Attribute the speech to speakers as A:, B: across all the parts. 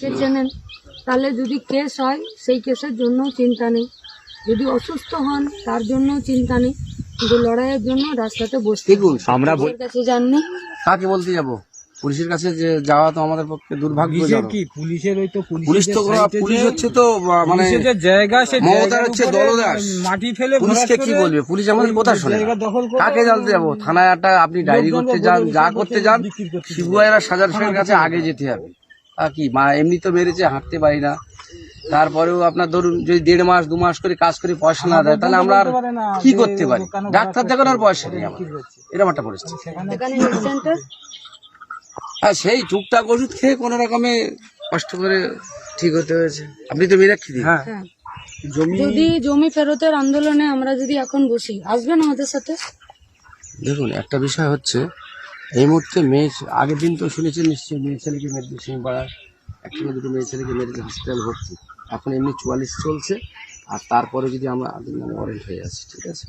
A: কে চেনেন? তাহলে যদি কেস হয় সেই কেসের জন্য চিন্তা নেই। যদি অসুস্থ হন তার জন্য চিন্তা নেই। কিন্তু লড়াইয়ের জন্য রাস্তাতে বসতে
B: দেখুন আমরা
A: কাছে যাননি।
B: কাকে বলতে যাব? পুলিশের কাছে যে যাওয়া তো আমাদের পক্ষে দুর্ভাগ্য
C: পুলিশের কি? পুলিশের ওই তো
B: পুলিশ তো পুলিশ হচ্ছে তো মানে
C: যে জায়গা সে
B: মমতার হচ্ছে দলদাস।
C: মাটি ফেলে
B: পুলিশকে কি বলবে? পুলিশ আমাদের কথা শোনে কাকে জানতে যাব? থানায় একটা আপনি ডায়েরি করতে যান যা করতে যান শিবুয়ারা সাজার সাহেবের কাছে আগে যেতে হবে। কি মা এমনি তো মেরেছে হাঁটতে পারি না। তারপরেও আপনার ধরুন যদি দেড় মাস দু মাস করে কাজ করে পয়সা না দেয় তাহলে আমরা আর কি করতে পারি? ডাক্তার দেখানোর পয়সা নেই আমার এরকম একটা পরিস্থিতি। হ্যাঁ সেই টুকটাক ওষুধ খেয়ে কোনো রকমে কষ্ট করে ঠিক হতে হয়েছে। আপনি তো মিরাক্ষী দিন।
C: হ্যাঁ।
A: হ্যাঁ।
C: জমি
A: যদি জমি ফেরতের আন্দোলনে আমরা যদি এখন বসি আসবেন আমাদের সাথে?
B: দেখুন একটা বিষয় হচ্ছে এই মুহূর্তে মেয়ে আগের দিন তো শুনেছেন নিশ্চয়ই মেয়ে ছেলেকে মেরেছে সিংপাড়ার না দুটো মেয়ে ছেলেকে মেরেছে হসপিটাল ভর্তি। এখন এমনি চুয়াল্লিশ চলছে আর তারপরে যদি আমরা মানে ওয়ারেন্ট হয়ে যাচ্ছি ঠিক আছে?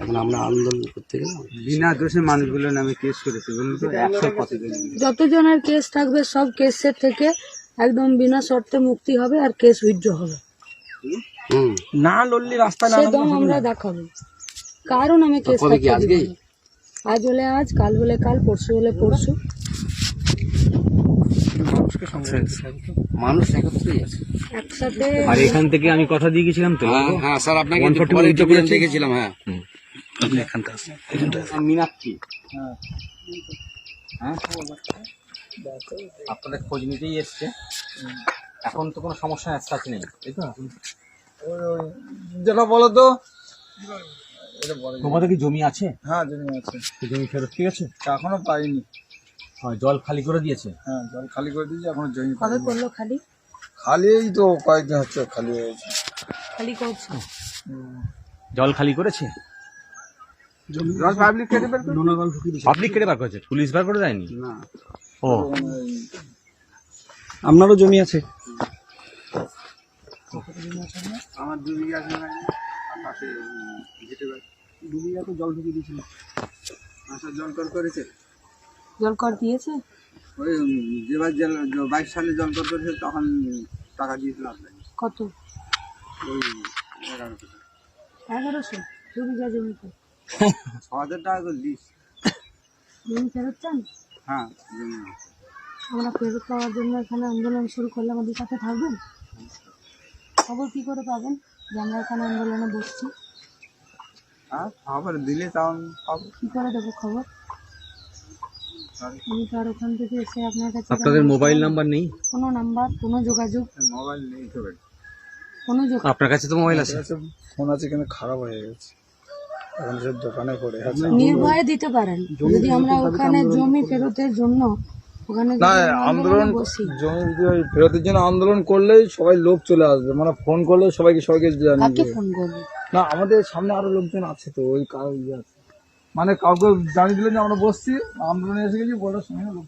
B: এখন আমরা আন্দোলন করতে গেলে
C: বিনা দোষে মানুষগুলোর নামে কেস করেছে বলুন তো একশো
A: যতজনের কেস থাকবে সব কেসের থেকে একদম বিনা শর্তে মুক্তি হবে আর কেস উইথড্র হবে।
B: হুম।
C: না লড়লে রাস্তা
A: দম আমরা দেখাবো। কারণ আমি কেস
B: আজকেই?
A: আজ হলে আজ কাল হলে কাল পরশু হলে পরশু।
B: মানুষ একত্রেই আছে।
A: একসাথে
C: আর এখান থেকে আমি কথা দিয়ে গেছিলাম তো।
B: হ্যাঁ হ্যাঁ স্যার আপনাকে
C: 141
B: পরে
C: উদ্যোগ
B: টিভিতে
C: করেছে?
B: দেখেছিলাম হ্যাঁ।
C: মীনাক্ষী। হ্যাঁ। আপনাদের খোঁজ নিতেই এসছে। এখন তো কোনো সমস্যা অ্যাজ নেই তাই তো?
D: যেটা বলো তো।
C: তোমাদের কি জমি আছে?
D: হ্যাঁ জমি আছে।
C: জমি ফেরত কি আছে?
D: এখনও পাইনি।
C: হয় জল খালি করে দিয়েছে?
D: হ্যাঁ জল খালি করে দিয়েছে এখনও জমি
A: কবে করল খালি?
D: খালি এই তো কয়েকদিন হচ্ছে খালি হয়েছে।
A: খালি করছে?
C: জল খালি করেছে?
D: জল পাবলিক কেটে বের
C: পাবলিক কেটে বার করেছে? পুলিশ বার করে দেয়নি?
D: না।
C: ও। আপনারও জমি আছে?
D: আমার বিঘা আছে না আর পাশে ঘেটে বের দু বিঘা তো জল ঢুকিয়ে দিয়েছিল। আচ্ছা জল কর করেছে?
A: জল কর দিয়েছে?
D: ওই যেবার জল বাইশ সালে জল কর করেছে তখন টাকা দিয়েছিল আপনাকে।
A: কত?
D: ওই এগারো টাকা।
A: এগারোশো? দু বিঘা জমিতে।
D: ছ হাজার টাকা করে দিস।
A: জমি ফেরত চান?
D: হ্যাঁ জমি
A: আমরা ফেরত পাওয়ার জন্য এখানে আন্দোলন শুরু করলে আমাদের সাথে থাকবেন? খবর কি করে পাবেন? যে আমরা এখানে আন্দোলনে বসছি।
D: হ্যাঁ? খবর দিলে তখন পাবো
A: কি করে দেবো খবর? আমি তো আর ওখান থেকে এসে আপনার কাছে
C: আপনাদের মোবাইল নাম্বার নেই?
A: কোনো নাম্বার কোনো যোগাযোগ?
D: মোবাইল নেই তো
A: কোনো যোগাযোগ?
C: আপনার কাছে তো মোবাইল আছে।
D: ফোন আছে কিন্তু খারাপ হয়ে গেছে। এখন সব দোকানে পড়ে আছে।
A: নির্ভয়ে দিতে পারেন। যদি আমরা ওখানে জমি ফেরতের জন্য ওখানে যদি
D: না আন্দোলন জমি ফেরতের জন্য আন্দোলন করলেই সবাই লোক চলে আসবে। মানে ফোন করলে সবাইকে সবাইকে জানিয়ে
A: ফোন করব?
D: না আমাদের সামনে আরও লোকজন আছে তো ওই কারও ইয়ে আছে। মানে কাউকে জানিয়ে দিলেন যে আমরা বসছি আন্দোলনে এসে গেছি বলার সময় লোক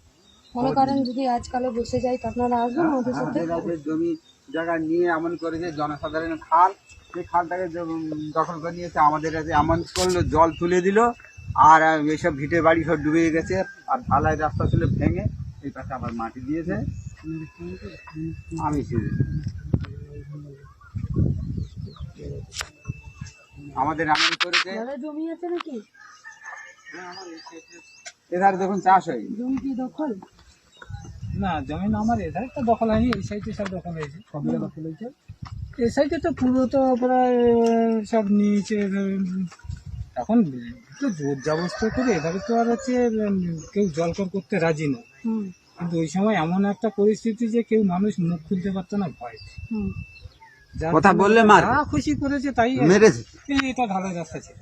A: মনে করেন যদি আজকালে বসে যাই তো আপনারা আসবেন আমাদের সাথে
D: জমি জায়গা নিয়ে এমন করেছে জনসাধারণ খাল। সেই খালটাকে দখল করে নিয়েছে আমাদের কাছে এমন করল জল তুলে দিল আর এইসব ভিটে বাড়ি সব ডুবে গেছে আর ঢালাই রাস্তা ছিল ভেঙে এই পাশে আবার মাটি দিয়েছে। আমি আমাদের এমন করেছে
A: জমি আছে নাকি?
D: এধারে দেখুন চাষ হয়।
A: জমি কি দখল?
C: না জমি না আমার এধারে তো দখল হয়নি এই সাইডে সব দখল হয়েছে সব জায়গা দখল হয়েছে। এই সাইডে তো পুরো তো প্রায় সব নিয়েছে এখন তো জোর জবস্ত করে এভাবে তো আর হচ্ছে কেউ জলকর করতে রাজি না। কিন্তু ওই সময় এমন একটা পরিস্থিতি যে কেউ মানুষ মুখ খুলতে পারতো না ভয়
D: কথা বললে মার।
C: খুশি করেছে তাই
D: মেরেছে।
C: এটা ঢালাই রাস্তা ছিল।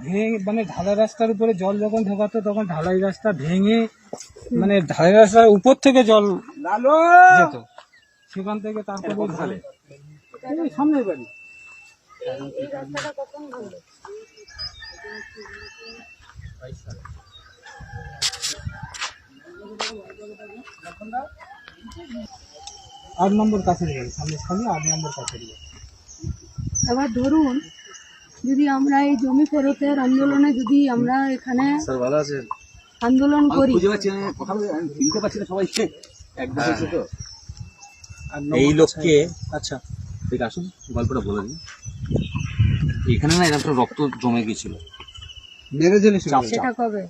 C: ভেঙে মানে ঢালাই রাস্তার উপরে জল যখন ঢোকাতো তখন ঢালাই রাস্তা ভেঙে মানে ঢালাই রাস্তার উপর থেকে জল যেত। সেখান থেকে তারপরে ঢালে? এই সামনের বাড়ি।
A: কখন ভাঙলো
C: আট নম্বর কাছের বাড়ি সামনে সামনে আট নম্বর কাছের বাড়ি।
A: এবার ধরুন যদি আমরা এই জমি ফেরতের আন্দোলনে যদি আমরা এখানে
B: স্যার ভালো আছেন?
A: আন্দোলন করি।
B: চিনতে পারছি না একদম
E: এই লোককে আচ্ছা। ঠিক আসুন গল্পটা বলে দিন এখানে না এরকম রক্ত জমে গেছিল
D: মেরে
E: চাপ
A: সেটা কবে?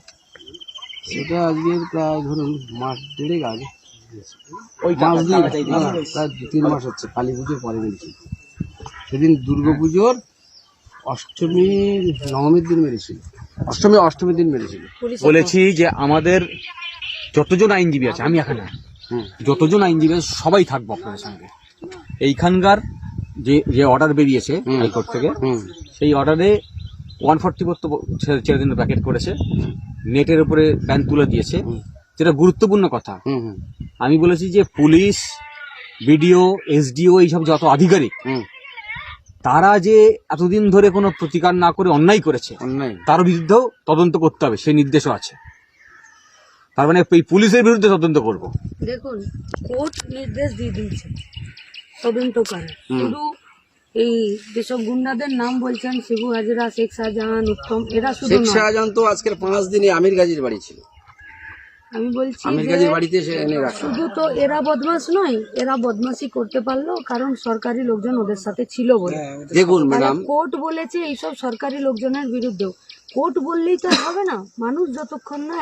B: সেটা আজকে প্রায় ধরুন মাস দেড়েক আগে। না, প্রায় দু তিন মাস হচ্ছে কালী পুজোর পরে মেরেছিল সেদিন দুর্গা পুজোর অষ্টমীর নবমীর দিন মেরেছিল অষ্টমী অষ্টমীর দিন মেরেছিল
E: বলেছি যে আমাদের যতজন আইনজীবী আছে আমি এখানে যতজন আইনজীবী আছে সবাই থাকব আপনাদের সঙ্গে। এইখানকার যে যে অর্ডার বেরিয়েছে। হাইকোর্ট থেকে সেই অর্ডারে ওয়ান ফোর্টি ফোর তো ছেড়ে ছেড়ে দিন প্যাকেট করেছে। নেটের উপরে ব্যান তুলে দিয়েছে। যেটা গুরুত্বপূর্ণ কথা।
B: হুম হুম।
E: আমি বলেছি যে পুলিশ বিডিও এসডিও এইসব যত আধিকারিক
B: হুম।
E: তারা যে এতদিন ধরে কোনো প্রতিকার না করে অন্যায় করেছে
B: অন্যায়।
E: তার বিরুদ্ধেও তদন্ত করতে হবে সেই নির্দেশও আছে। তার মানে এই পুলিশের বিরুদ্ধে তদন্ত করব।
A: দেখুন কোর্ট নির্দেশ দিয়ে দিয়েছে তদন্ত করে শুধু এই যেসব গুন্ডাদের নাম বলছেন শিবু হাজরা শেখ শাহজাহান উত্তম এরা শুধু
B: শেখ শাহজাহান তো আজকের পাঁচ দিনে আমির গাজীর বাড়ি ছিল।
A: আমি বলছি শুধু তো এরা বদমাস নয় এরা বদমাসি করতে পারল কারণ সরকারি লোকজন ওদের সাথে ছিল বলে।
B: দেখুন
A: তাহলে
B: ম্যাডাম।
A: কোর্ট বলেছে এইসব সরকারি লোকজনের বিরুদ্ধেও। কোর্ট বললেই তো আর হবে না। মানুষ যতক্ষণ না